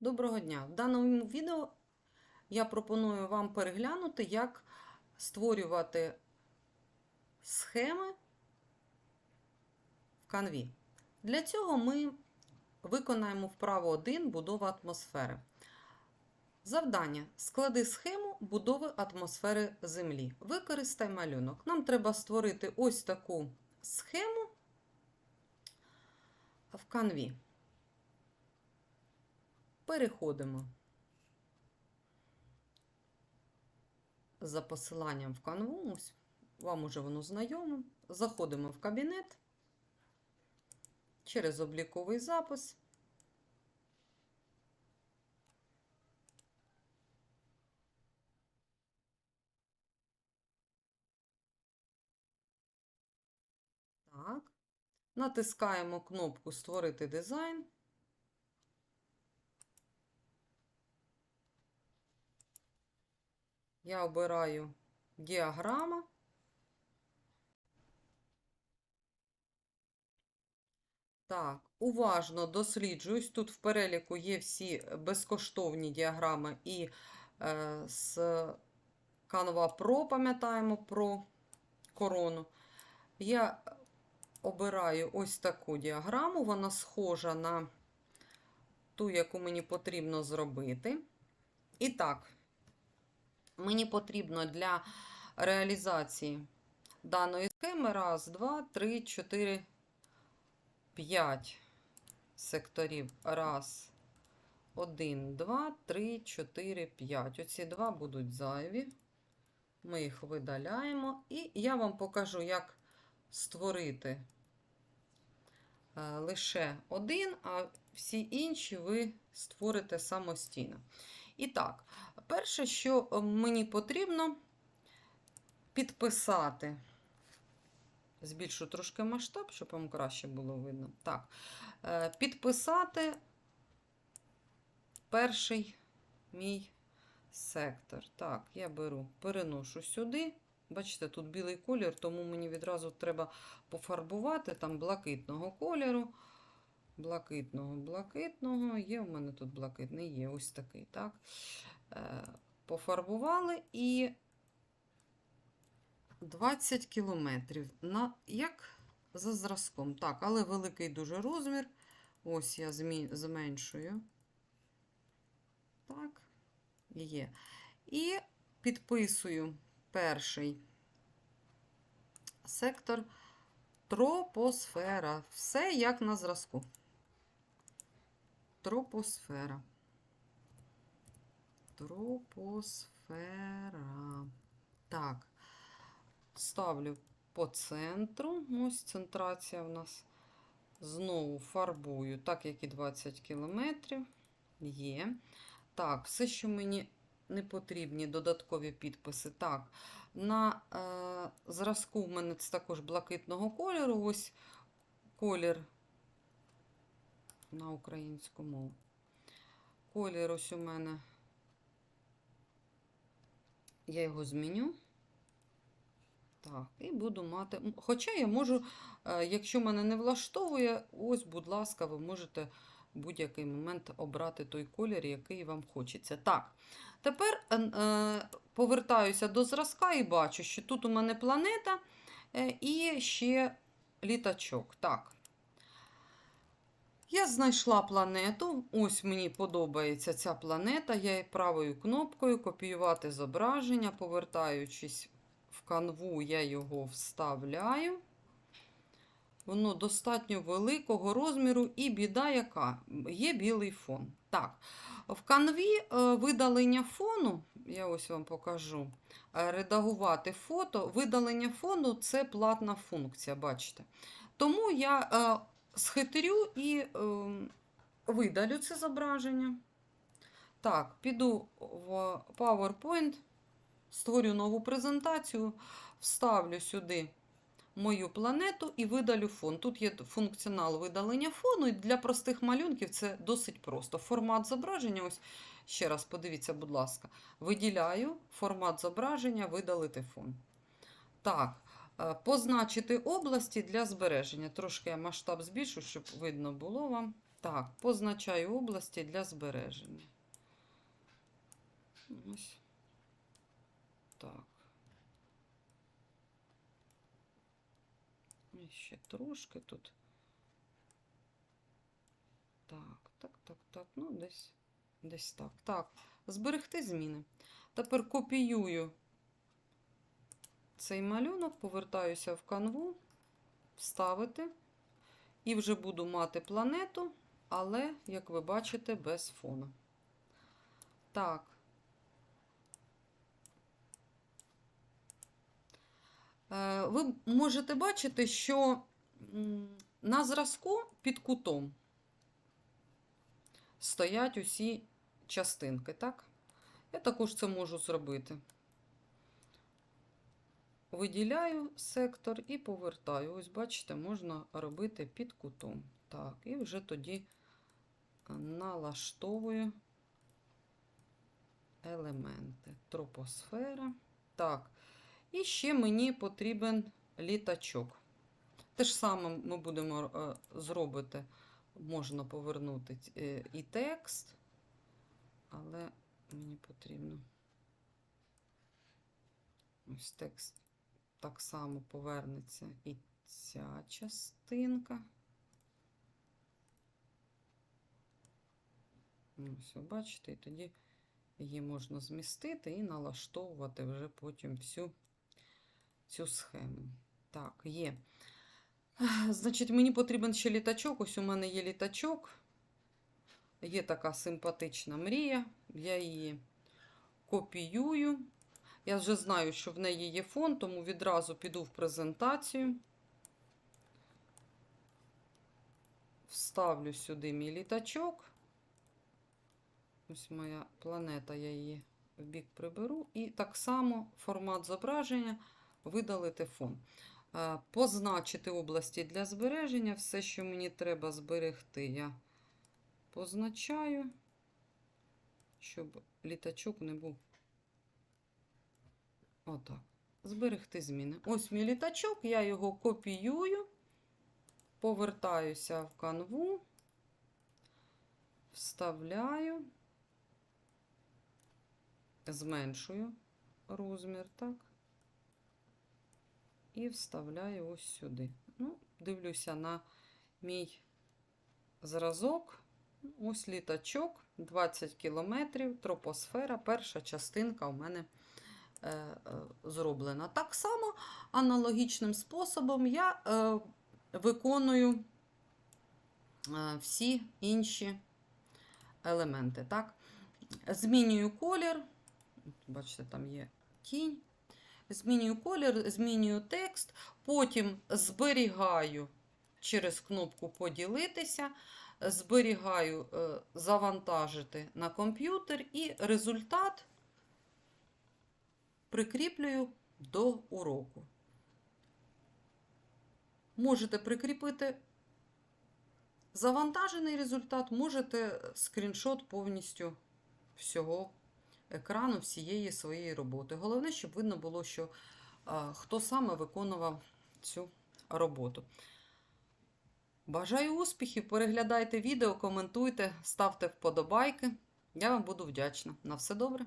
Доброго дня! В даному відео я пропоную вам переглянути, як створювати схеми в канві. Для цього ми виконаємо вправу 1 будова атмосфери. Завдання: склади схему будови атмосфери Землі. Використай малюнок. Нам треба створити ось таку схему в канві. Переходимо за посиланням в канву. Ось вам уже воно знайоме. Заходимо в кабінет через обліковий запис. Так. Натискаємо кнопку Створити дизайн. Я обираю діаграма. Так, уважно досліджуюсь. Тут в переліку є всі безкоштовні діаграми і е, з Canva Pro, пам'ятаємо про корону. Я обираю ось таку діаграму, вона схожа на ту, яку мені потрібно зробити. І так, мені потрібно для реалізації даної схеми раз, два, три, чотири, п'ять секторів. Раз, один, два, три, чотири, п'ять. Оці два будуть зайві. Ми їх видаляємо. І я вам покажу, як створити е, лише один, а всі інші ви створите самостійно. І так, перше, що е, мені потрібно підписати. Збільшу трошки масштаб, щоб вам краще було видно. Так, е, підписати перший мій сектор. Так, я беру, переношу сюди. Бачите, тут білий колір, тому мені відразу треба пофарбувати там блакитного кольору. Блакитного, блакитного. Є в мене тут блакитний, є ось такий. так. Е, Пофарбували і 20 кілометрів. На, як за зразком. Так, але великий дуже розмір. Ось я зменшую. Так, є. І підписую перший сектор тропосфера. Все як на зразку. Тропосфера. Тропосфера. Так. Ставлю по центру. Ось центрація у нас. Знову фарбую, так як і 20 кілометрів. Є. Так, все, що мені не потрібні додаткові підписи. Так, на е, зразку в мене це також блакитного кольору. Ось колір на українську мову. Колір ось у мене. Я його зміню. Так, і буду мати. Хоча я можу, е, якщо мене не влаштовує, ось, будь ласка, ви можете в будь-який момент обрати той колір, який вам хочеться. Так, тепер е, повертаюся до зразка і бачу, що тут у мене планета е, і ще літачок. Так. Я знайшла планету. Ось мені подобається ця планета. Я її правою кнопкою копіювати зображення, повертаючись в канву, я його вставляю. Воно достатньо великого розміру, і біда, яка є білий фон. Так, в канві е, видалення фону, я ось вам покажу, е, редагувати фото. Видалення фону це платна функція, бачите. Тому я е, схитрю і видалю це зображення. Так, піду в PowerPoint. Створю нову презентацію, вставлю сюди мою планету і видалю фон. Тут є функціонал видалення фону, і для простих малюнків це досить просто. Формат зображення, ось ще раз подивіться, будь ласка, виділяю формат зображення, видалити фон. Так, позначити області для збереження. Трошки я масштаб збільшу, щоб видно було вам. Так, позначаю області для збереження. Ось. Так. І ще трошки тут. Так, так, так, так. Ну, десь, десь так. Так, зберегти зміни. Тепер копіюю цей малюнок, повертаюся в канву, вставити. І вже буду мати планету, але, як ви бачите, без фона. Так. Е, Ви можете бачити, що на зразку під кутом стоять усі частинки, так? Я також це можу зробити. Виділяю сектор і повертаю. Ось, бачите, можна робити під кутом. Так, і вже тоді налаштовую елементи. Тропосфера. Так. І ще мені потрібен літачок. Те ж саме ми будемо е, зробити. Можна повернути е, і текст, але мені потрібно ось текст так само повернеться і ця частинка. Ось, бачите, і тоді її можна змістити і налаштовувати вже потім всю цю схему. Так, є. Значить, мені потрібен ще літачок. Ось у мене є літачок. Є така симпатична мрія. Я її копіюю. Я вже знаю, що в неї є фон, тому відразу піду в презентацію. Вставлю сюди мій літачок. Ось моя планета, я її в бік приберу. І так само формат зображення видалити фон. Е, Позначити області для збереження. Все, що мені треба зберегти, я позначаю, щоб літачок не був. Отак. Зберегти зміни. Ось мій літачок, я його копіюю, повертаюся в канву, вставляю, зменшую розмір, так. І вставляю ось сюди. Ну, дивлюся на мій зразок. Ось літачок, 20 кілометрів, тропосфера. Перша частинка у мене зроблена. Так само аналогічним способом я е, виконую е, всі інші елементи. Так? Змінюю колір. Бачите, там є тінь. Змінюю колір, змінюю текст, потім зберігаю через кнопку Поділитися, зберігаю е, завантажити на комп'ютер і результат прикріплюю до уроку. Можете прикріпити завантажений результат, можете скріншот повністю всього екрану, всієї своєї роботи. Головне, щоб видно було, що а, хто саме виконував цю роботу. Бажаю успіхів! Переглядайте відео, коментуйте, ставте вподобайки. Я вам буду вдячна. На все добре!